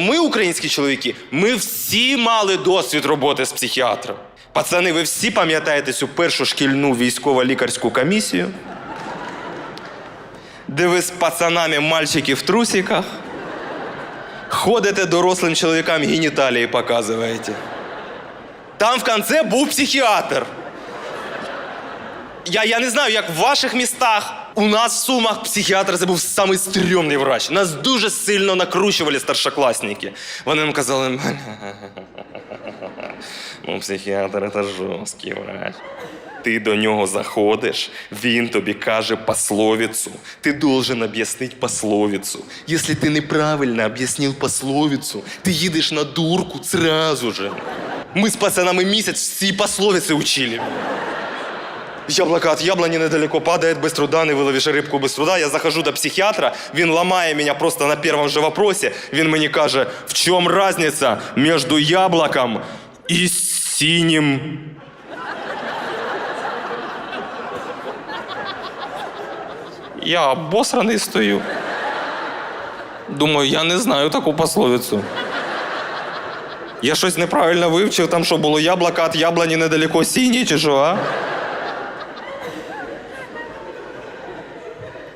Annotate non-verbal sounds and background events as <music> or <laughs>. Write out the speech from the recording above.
Ми, українські чоловіки, ми всі мали досвід роботи з психіатром. Пацани, ви всі пам'ятаєте цю першу шкільну військово-лікарську комісію, де ви з пацанами мальчики в трусиках ходите дорослим чоловікам геніталії показуєте. Там в кінці був психіатр. Я, я не знаю, як в ваших містах. У нас в Сумах психіатр це був самий стрьомний врач. Нас дуже сильно накручували старшокласники. Вони нам казали, <laughs> ну, психіатр це жорсткий врач. Ти до нього заходиш, він тобі каже пословицу. Ти должен об'яснити пословицу. Якщо ти неправильно об'яснив пословицу, ти їдеш на дурку сразу же. Ми з пацанами місяць всі пословиці учили. Яблоко от яблони недалеко падает, без труда не выловишь рыбку без труда. Я захожу до психіатра, він ламає мене просто на першому же вопросі. Він мені каже, в чому разниця між яблоком і синім? Я обосраний стою. Думаю, я не знаю таку пословицю. Я щось неправильно вивчив, там що було яблоко от яблоні недалеко синє, чи що, а?